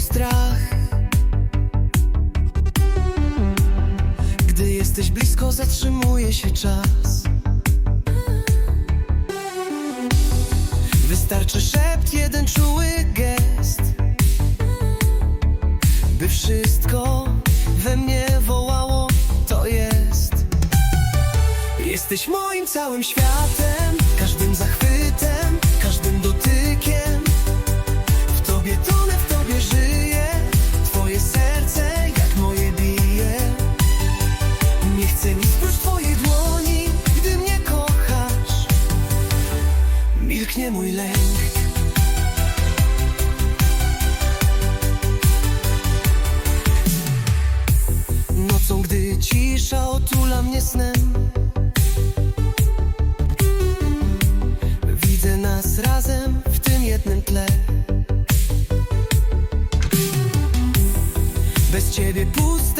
strach. Gdy jesteś blisko, zatrzymuje się czas. Wystarczy szept, jeden czuły gest, by wszystko we mnie wołało, to jest. Jesteś moim całym światem, każdym Milknie mój lęk. Nocą, gdy cisza otula mnie snem Widzę nas razem w tym jednym tle Bez ciebie puste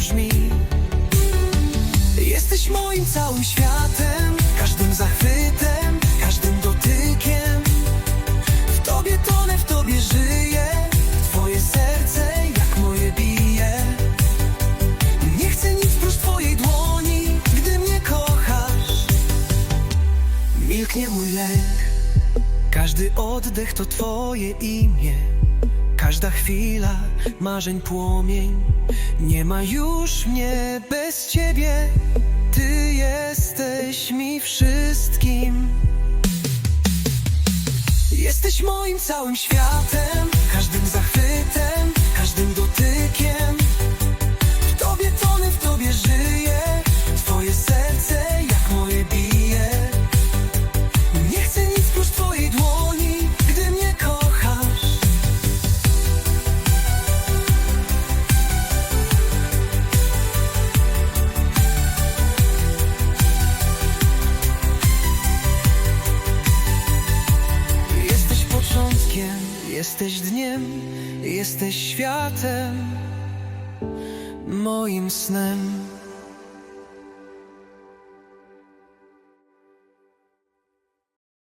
brzmi Jesteś moim całym światem, każdym zachwytem, każdym dotykiem. W tobie tonę, w tobie żyję, twoje serce jak moje bije. Nie chcę nic prócz twojej dłoni, gdy mnie kochasz. Milknie mój lęk, każdy oddech to twoje imię. Każda chwila marzeń płomień. Nie ma już mnie bez ciebie. Ty jesteś mi wszystkim. Jesteś moim całym światem jesteś dniem, jesteś światem, moim snem.